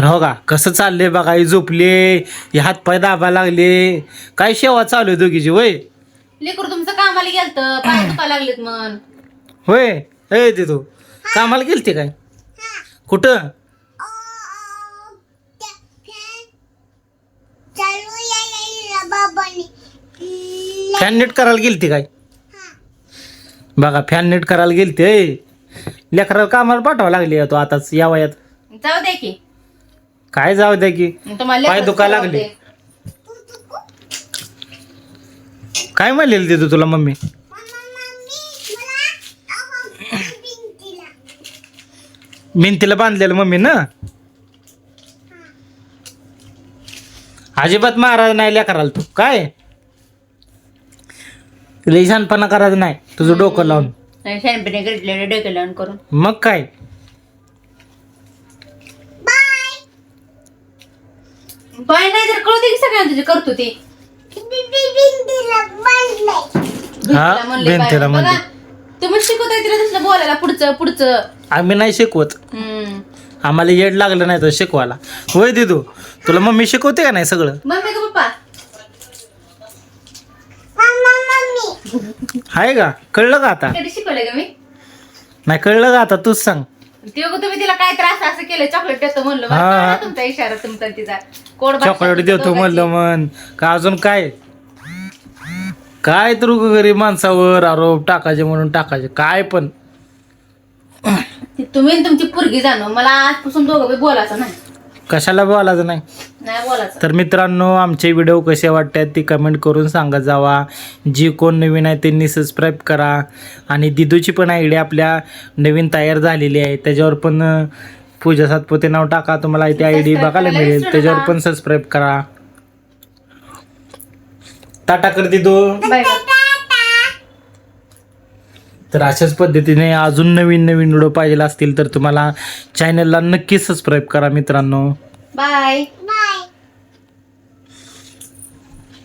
तर हो का? कसं चाललंय बघा ही झोपले हे हातपाय दाबा लागले. काय शेवा चालू आहे दोघीची वय लेकरू तुमचं कामाला गेलत पाय दुखा लागलेत मन होय? ए ते तू. कामाला गेलते काय? कुठं? फॅन नीट करायला गेलते काय? बघा फॅन नीट करायला गेलते लेकराला कामाला पाठवावं लागली तो आताच या वयात. जाऊ दे की. काय जाऊ द्या की? पाय दुखायला लागले. काय म्हणलेलं ते तू तुला मम्मी? भिंतीला बांधलेलं मम्मी ना? अजिबात महाराज नाही लेकराला तू. काय? लई शहाणपणा करायचं नाही. तुझं डोकं लावून. शॅम्पेने घेतलेले डोके लावून करून. मग काय? बाय नाही तर कळते की सगळ्यांना तुझी करतो ती. हा, भिंतीला म्हणले भिंतीला बाय. म्हणले. बघा, तुम्ही शिकवताय तिला तसलं बोलायला पुढचं पुढचं. आम्ही नाही शिकवत. हम्म. आम्हाला येड लागलं नाही तर शिकवायला. होय दिदू तुला मम्मी शिकवते का नाही सगळं? मम्मी का पप्पा? आहे का? कळलं का आता? कधी शिकवलंय का मी? नाही कळलं का आता? तूच सांग. तुम्ही तिला काय त्रास असं केलं चॉकलेट देतो म्हणलं. हा. कळलं तुमचा इशारा तुमचा आणि तिचा. कोड भाषा चॉकलेट देतो म्हणलं. मन का अजून काय? काय तर गरीब माणसावर आरोप टाकायचे म्हणून टाकायचे. काय पण. तुम्ही आणि तुमची पोरगी जाणव मला आजपासून दोघं बी बोलायचं नाही. कशाला बोलायचं नाही? नाही बोलायचं. तर मित्रांनो आमचे व्हिडिओ कसे वाटतात ती कमेंट करून सांगत जावा. जी कोण नवीन आहे त्यांनी सबस्क्राईब करा. आणि दिदूची पण आयडिया आपल्या नवीन तयार झालेली आहे. त्याच्यावर पण अं, पूजा सातपुते नाव टाका तुम्हाला इथे आय डी बघायला मिळेल. त्याच्यावर. पण सबस्क्राईब करा. टाटा कर बाय बाय. तर अशाच पद्धतीने अजून नवीन नवीन व्हिडिओ पाहिजे असतील तर तुम्हाला चॅनलला नक्की सबस्क्राईब करा मित्रांनो. बाय